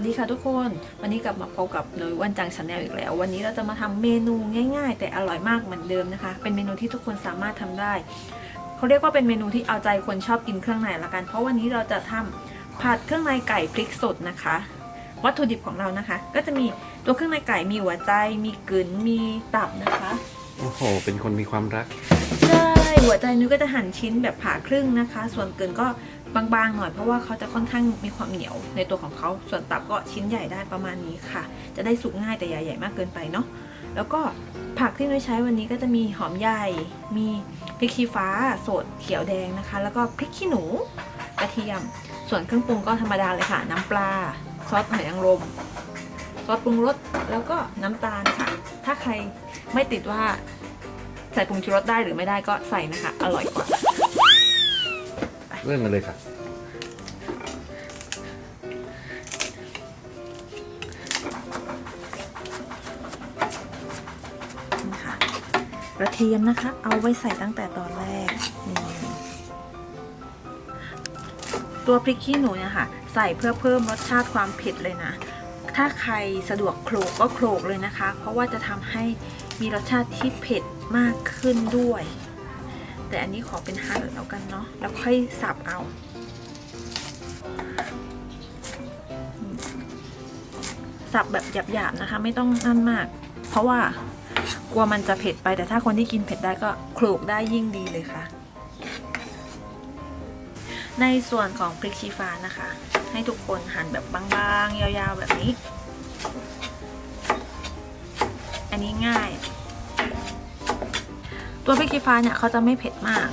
วัสดีค่ะทุกคน วันนี้กลับมาพบกับหนุยวันจังชาแนลอีกแล้ว วันนี้เราจะมาทำเมนูง่าย ๆ แต่อร่อยมากเหมือนเดิมนะคะ เป็นเมนูที่ทุกคนสามารถทำได้เขาเรียกว่าเป็นเมนูที่เอาใจคนชอบกินเครื่องในละกัน เพราะวันนี้เราจะทำผัดเครื่องในไก่พริกสดนะคะ วัตถุดิบของเรานะคะ ก็จะมีตัวเครื่องในไก่มีหัวใจ มีกลืนมีตับนะคะโอ้โห เป็นคนมีความรักใช่หัวใจนุ้ยก็จะหั่นชิ้นแบบผ่าครึ่งนะคะ ส่วนเกินก็ บางๆหน่อยเพราะว่าเขาจะค่อนข้างมีความเหนียวในตัวของเขาส่วนตับก็ชิ้นใหญ่ได้ประมาณนี้ค่ะ จะได้สุกง่ายแต่อย่าใหญ่มากเกินไปเนาะแล้วก็ผักที่นุ้ยใช้วันนี้ก็จะมีหอมใหญ่ มีพริกชี้ฟ้าสดเขียวแดงนะคะ แล้วก็พริกขี้หนูกระเทียม ส่วนเครื่องปรุงก็ธรรมดาเลยค่ะ น้ำปลาซอสหอยนางรมซอสปรุงรสแล้วก็น้ำตาลค่ะ ถ้าใครไม่ติดว่าใส่ผงชูรสได้หรือไม่ได้ก็ใส่นะคะ อร่อยกว่า เริ่มกันเลยค่ะ นี่ค่ะกระเทียมนะคะ เอาไว้ใส่ตั้งแต่ตอนแรกนี่ตัวพริกขี้หนูเนี่ยค่ะ ใส่เพื่อเพิ่มรสชาติความเผ็ดเลยนะ ถ้าใครสะดวกโขลกก็โขลกเลยนะคะ เพราะว่าจะทำให้มีรสชาติที่เผ็ดมากขึ้นด้วย แต่อันนี้ขอเป็นหั่นแล้วกันเนาะแล้วค่อยสับเอาสับแบบหยาบๆนะคะ ไม่ต้องนั่นมาก เพราะว่ากลัวมันจะเผ็ดไปแต่ถ้าคนที่กินเผ็ดได้ก็โขลกได้ยิ่งดีเลยค่ะ ในส่วนของพริกชี้ฟ้านะคะ ให้ทุกคนหั่นแบบบางๆ ยาวๆแบบนี้ อันนี้ง่าย ตัวพริกชี้ฟ้าเนี่ยเขาจะไม่เผ็ดมาก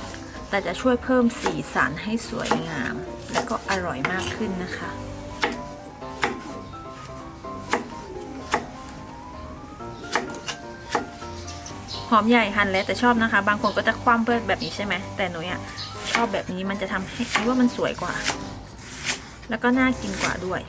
แต่จะช่วยเพิ่มสีสันให้สวยงาม และก็อร่อยมากขึ้นนะคะ หอมใหญ่หั่นแล้วแต่ชอบนะคะ บางคนก็จะคว่ำเพื่อแบบนี้ใช่ไหมแต่หนูอะชอบแบบนี้มันจะทำให้ว่ามันสวยกว่า แล้วก็น่ากินกว่าด้วย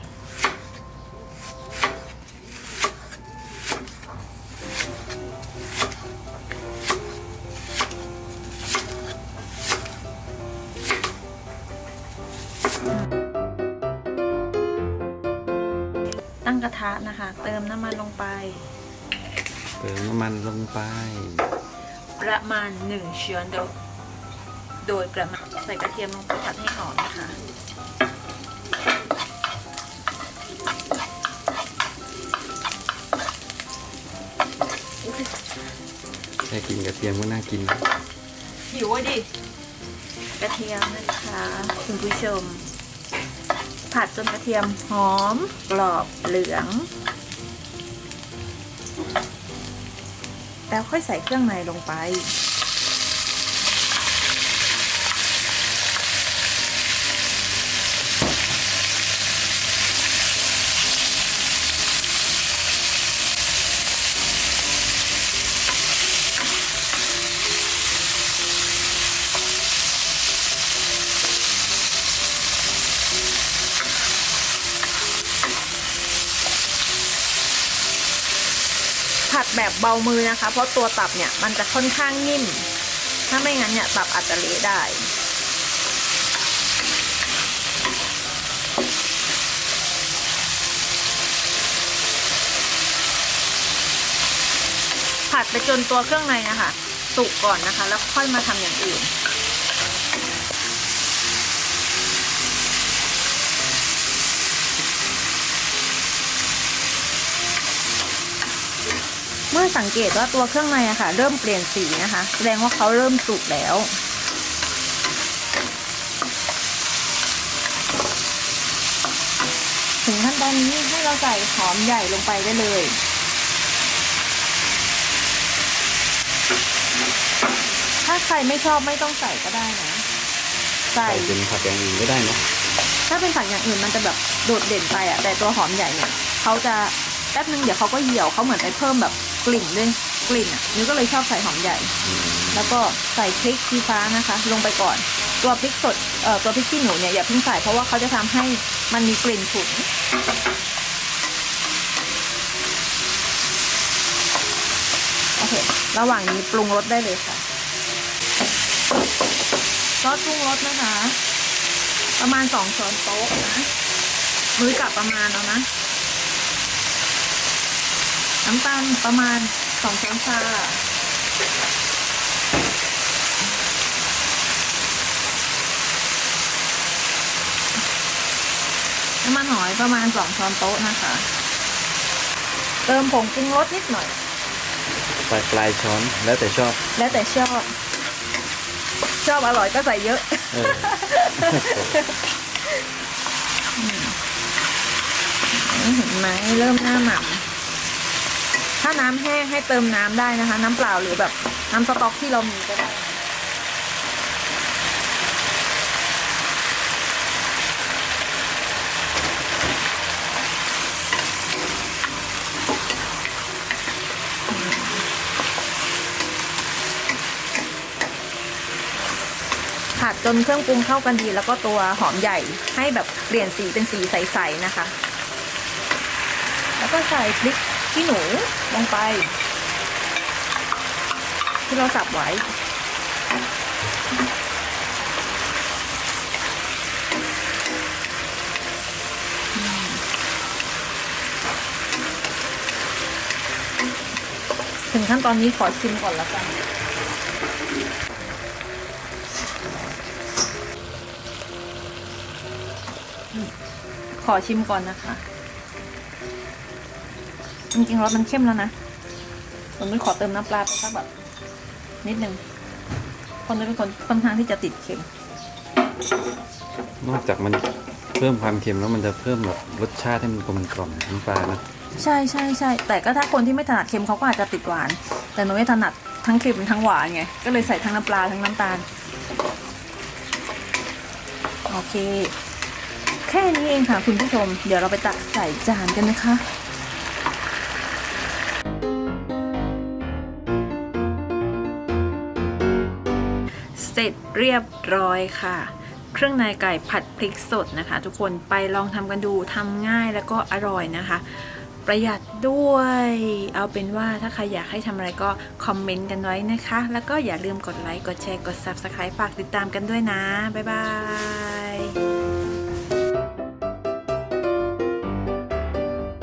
ตั้งกระทะนะคะ เติมน้ำมันลงไป เติมน้ำมันลงไป ประมาณหนึ่งช้อนโดยโดยประมาณใส่กระเทียมลงไปผัดให้หอมนะคะแค่กินกระเทียมก็น่ากินหิวอะดิ กระเทียมนะคะคุณผู้ชม ผัดจนกระเทียมหอมกรอบเหลือง แล้วค่อยใส่เครื่องในลงไป แบบเบามือนะคะ เพราะตัวตับเนี่ยมันจะค่อนข้างนิ่ม ถ้าไม่งั้นเนี่ยตับอาจจะเละได้ผัดไปจนตัวเครื่องในนะคะ สุกก่อนนะคะ แล้วค่อยมาทำอย่างอื่น สังเกตว่าตัวเครื่องในอะค่ะ เริ่มเปลี่ยนสีนะคะ แสดงว่าเขาเริ่มสุกแล้ว ถึงขั้นตอนนี้ให้เราใส่หอมใหญ่ลงไปได้เลยถ้าใครไม่ชอบไม่ต้องใส่ก็ได้นะ ใส่ใส่เป็นผักอย่างอื่นก็ได้เนอะถ้าเป็นผักอย่างอื่นมันจะแบบโดดเด่นไปอะแต่ตัวหอมใหญ่เนี่ยเขาจะแป๊บนึงเดี๋ยวเขาก็เหี่ยวเขาเหมือนไปเพิ่มแบบ กลิ่นด้วยกลิ่นอะนิ้วก็เลยชอบใส่หอมใหญ่อืมแล้วก็ใส่พริกชี้ฟ้านะคะ ลงไปก่อน ตัวพริกสดเอ่อตัวพริกขี้หนูเนี่ยอย่าเพิ่งใส่เพราะว่าเขาจะทำให้มันมีกลิ่นฉุนโอเค ระหว่างนี้ปรุงรสได้เลยค่ะซอสปรุงรสนะคะ ประมาณสองช้อนโต๊ะนะ มือกลับประมาณเอานะ น้ำตาลประมาณสองช้อนชาน้ำมันหอยประมาณสองช้อนโต๊ะนะคะ เติมผงปรุงรสนิดหน่อย ปลายปลายช้อนแล้วแต่ชอบ แล้วแต่ชอบ ชอบอร่อยก็ใส่เยอะเออเห็นไหมเริ่มหน้าหม่ำ ถ้าน้ำแห้งให้เติมน้ำได้นะคะ น้ำเปล่าหรือแบบน้ำสต๊อกที่เรามีก็ได้ผัดจนเครื่องปรุงเข้ากันดีแล้วก็ตัวหอมใหญ่ให้แบบเปลี่ยนสีเป็นสีใสๆนะคะ แล้วก็ใส่พริก ขี้หนูลงไป ที่เราสับไว้ ถึงขั้นตอนนี้ขอชิมก่อนละกันขอชิมก่อนนะคะ จริงๆรสมันเข้มแล้วนะผมไม่ขอเติมน้ำปลาไปสักแบบนิดนึงคนนี้เป็นคนค่อนข้างที่จะติดเค็ม นอกจากมันเพิ่มความเค็มแล้วมันจะเพิ่มแบบรสชาติให้มันกลมกล่อมน้ำปลานะใช่ใช่ใช่แต่ก็ถ้าคนที่ไม่ถนัดเค็มเขาก็อาจจะติดหวาน แต่หนูไม่ถนัดทั้งเค็มทั้งหวานไงก็เลยใส่ทั้งน้ำปลาทั้งน้ำตาลโอเค แค่นี้เองค่ะคุณผู้ชม เดี๋ยวเราไปตักใส่จานกันนะคะ ร็จเรียบร้อยค่ะ เครื่องในไก่ผัดพริกสดนะคะ ทุกคนไปลองทำกันดูทำง่ายแล้วก็อร่อยนะคะ ประหยัดด้วย เอาเป็นว่าถ้าใครอยากให้ทำอะไรก็คอมเมนต์กันไว้นะคะ แล้วก็อย่าลืมกดไลค์กดแชร์กด Subscribe ฝากติดตามกันด้วยนะ บ๊ายบาย